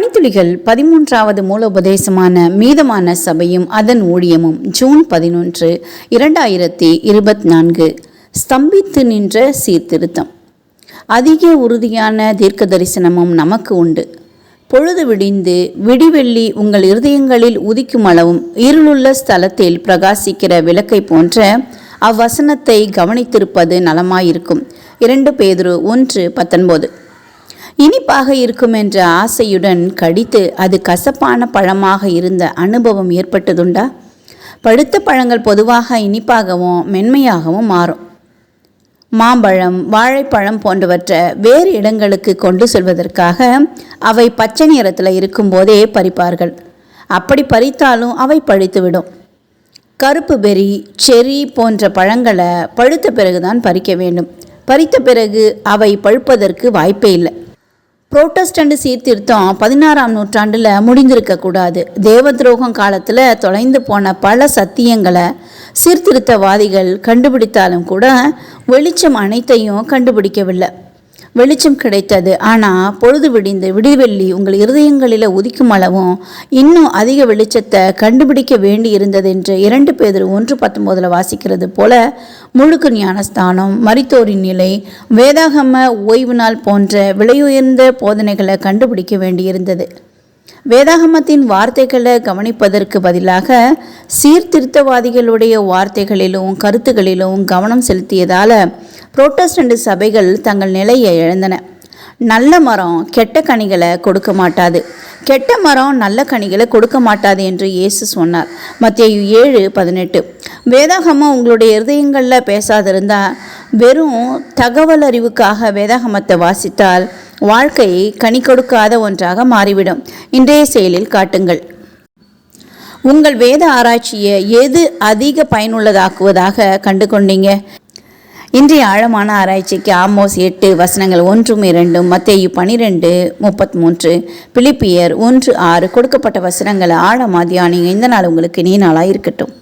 மணித்துளிகள் பதிமூன்றாவது மூலோபதேசமான மீதமான சபையும் அதன் ஊழியமும் ஜூன் பதினொன்று இரண்டாயிரத்தி இருபத்தி நான்கு ஸ்தம்பித்து நின்ற சீர்திருத்தம். அதிக உறுதியான தீர்க்க தரிசனமும் நமக்கு உண்டு. பொழுது விடிந்து விடிவெள்ளி உங்கள் இருதயங்களில் உதிக்கும் அளவும் இருளுள்ள ஸ்தலத்தில் பிரகாசிக்கிற விளக்கை போன்ற அவ்வசனத்தை கவனித்திருப்பது நலமாயிருக்கும். இரண்டு பேதுரு ஒன்று பத்தொன்பது. இனிப்பாக இருக்கும் என்ற ஆசையுடன் கடித்து அது கசப்பான பழமாக இருந்த அனுபவம் ஏற்பட்டதுண்டா? பழுத்த பழங்கள் பொதுவாக இனிப்பாகவும் மென்மையாகவும் மாறும். மாம்பழம் வாழைப்பழம் போன்றவற்றை வேறு இடங்களுக்கு கொண்டு செல்வதற்காக அவை பச்சை நிறத்தில் இருக்கும்போதே பறிப்பார்கள். அப்படி பறித்தாலும் அவை பழுத்துவிடும். கருப்பு பெரி செரி போன்ற பழங்களை பழுத்த பிறகுதான் பறிக்க வேண்டும். பறித்த பிறகு அவை பழுப்பதற்கு வாய்ப்பே இல்லை. புரோட்டஸ்டண்ட் சீர்திருத்தம் பதினாறாம் நூற்றாண்டில் முடிந்திருக்கக்கூடாது தேவ துரோகம் காலத்தில் தொலைந்து போன பல சத்தியங்களை சீர்திருத்தவாதிகள் கண்டுபிடித்தாலும் கூட வெளிச்சம் அனைத்தையும் கண்டுபிடிக்கவில்லை. வெளிச்சம் கிடைத்தது. ஆனால் பொழுது விடிந்து விடிவெள்ளி உங்கள் இருதயங்களில் உதிக்கும் அளவும் இன்னும் அதிக வெளிச்சத்தை கண்டுபிடிக்க வேண்டி இருந்தது என்று இரண்டு பேர் ஒன்று பத்தொம்போதில் வாசிக்கிறது போல முழுக்கு ஞானஸ்தானம் மரித்தோரின் நிலை வேதாகம ஓய்வு நாள் போன்ற விலையுயர்ந்த போதனைகளை கண்டுபிடிக்க வேண்டியிருந்தது. வேதாகமத்தின் வார்த்தைகளை கவனிப்பதற்கு பதிலாக சீர்திருத்தவாதிகளுடைய வார்த்தைகளிலும் கருத்துகளிலும் கவனம் செலுத்தியதால் புரோட்டஸ்டண்ட் சபைகள் தங்கள் நிலையை இழந்தன. நல்ல மரம் கெட்ட கனிகளை கொடுக்க மாட்டாது. கெட்ட மரம் நல்ல கனிகளை கொடுக்க மாட்டாது என்று இயேசு சொன்னார். மத்திய ஏழு பதினெட்டு. வேதாகமம் உங்களுடைய இருதயங்களில் பேசாதிருந்தால் வெறும் தகவல் அறிவுக்காக வேதாகமத்தை வாசித்தால் வாழ்க்கையை கனி கொடுக்காத ஒன்றாக மாறிவிடும். இன்றைய செயலில் காட்டுங்கள். உங்கள் வேத ஆராய்ச்சியை எது அதிக பயனுள்ளதாக்குவதாக கண்டு கொண்டீங்க இன்றைய ஆழமான ஆராய்ச்சிக்கு ஆமோஸ் எட்டு வசனங்கள் ஒன்றும் இரண்டும் மத்தேயு பனிரெண்டு முப்பத்தி மூன்று பிலிப்பியர் ஒன்று ஆறு கொடுக்கப்பட்ட வசனங்களை ஆழமா தியானிங்க இந்த நாள் உங்களுக்கு நீ நாளாக இருக்கட்டும்.